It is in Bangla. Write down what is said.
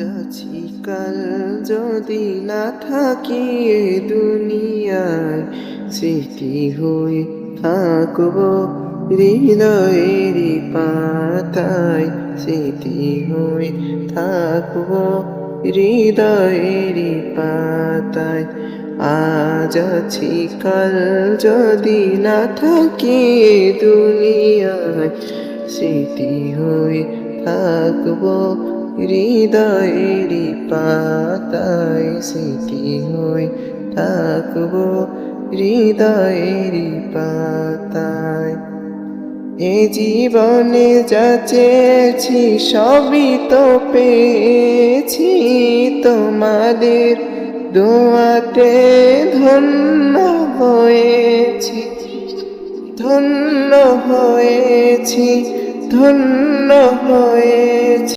আছি কাল যদি না থাকি দুনিয়ায়, স্মৃতি হয়ে থাকব হৃদয়েরই পাতায়, স্মৃতি হয়ে থাকব হৃদয়েরই পাতায়। আজ আছি কাল যদি না থাকি দুনিয়ায়, স্মৃতি হয়ে থাকব হৃদয়েরই পাতায় স্মৃতি হয়ে থাকব, হৃদয়েরই পাতায়। এ জীবনে যা চেয়েছি সবই তো পেয়েছি, তোমাদের দোয়াতে ধন্য হয়েছি ধন্য হয়েছি ধন্য হয়েছি।